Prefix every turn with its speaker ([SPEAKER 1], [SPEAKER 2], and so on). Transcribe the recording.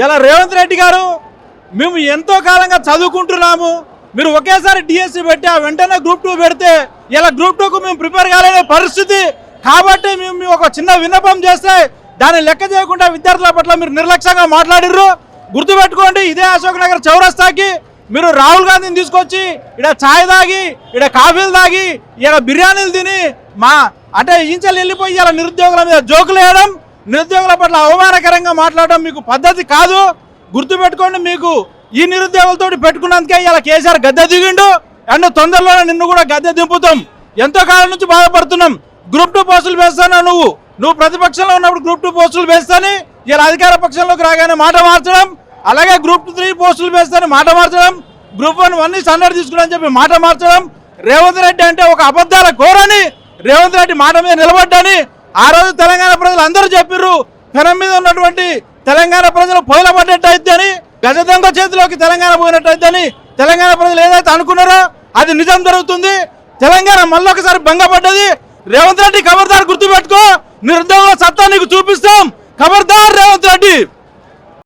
[SPEAKER 1] ఇలా రేవంత్ రెడ్డి గారు మేము ఎంతో కాలంగా చదువుకుంటున్నాము మీరు ఒకేసారి డిఎస్సి పెట్టి ఆ వెంటనే గ్రూప్ టూ పెడితే ఇలా గ్రూప్ టూకు మేము ప్రిపేర్ కాలేని పరిస్థితి. కాబట్టి మేము ఒక చిన్న విన్నపం చేస్తే దాన్ని లెక్క చేయకుండా విద్యార్థుల పట్ల మీరు నిర్లక్ష్యంగా మాట్లాడిర్రు. గుర్తుపెట్టుకోండి ఇదే అశోక్ నగర్ చౌరస్తాకి మీరు రాహుల్ గాంధీని తీసుకొచ్చి ఇక్కడ ఛాయ్ తాగి ఇక్కడ కాఫీలు తాగి ఇక్కడ బిర్యానీలు తిని మా అంటే ఇంచెలు వెళ్ళిపోయి ఇలా నిరుద్యోగుల మీద జోకులు వేయడం నిరుద్యోగుల పట్ల అవమానకరంగా మాట్లాడడం మీకు పద్ధతి కాదు. గుర్తుపెట్టుకోండి మీకు ఈ నిరుద్యోగులతో పెట్టుకున్నందుకే ఇలా కేసీఆర్ గద్దె దిగిండు. అండ్ తొందరలోనే నిన్ను కూడా గద్దె దింపుతాం. ఎంతో కాలం నుంచి బాధపడుతున్నాం. గ్రూప్ టూ పోస్టులు వేస్తానా నువ్వు? నువ్వు ప్రతిపక్షంలో ఉన్నప్పుడు గ్రూప్ టూ పోస్టులు వేస్తాని? ఇలా అధికార పక్షంలోకి రాగానే మాట మార్చడం. అలాగే గ్రూప్ త్రీ పోస్టులు వేస్తాని మాట మార్చడం. గ్రూప్ వన్ వన్ స్టాండర్డ్ తీసుకుని చెప్పి మాట మార్చడం. రేవంత్ రెడ్డి అంటే ఒక అబద్ధాల కోరని రేవంత్ రెడ్డి మాట మీద నిలబడ్డని. ఆ రోజు తెలంగాణ ప్రజలు అందరూ చెప్పిర్రు పెనం మీద ఉన్నటువంటి తెలంగాణ ప్రజలు పొయ్యిల పడ్డట్టు గజ దొంగ చేతిలోకి తెలంగాణ పోయినట్టు అని తెలంగాణ ప్రజలు ఏదైతే అనుకున్నారో అది నిజం జరుగుతుంది. తెలంగాణ మళ్ళొకసారి భంగపడ్డది. రేవంత్ రెడ్డి ఖబర్దార్ గుర్తుపెట్టుకో నిరుద్యోగ సత్తా నీకు చూపిస్తాం. ఖబర్దార్ రేవంత్ రెడ్డి.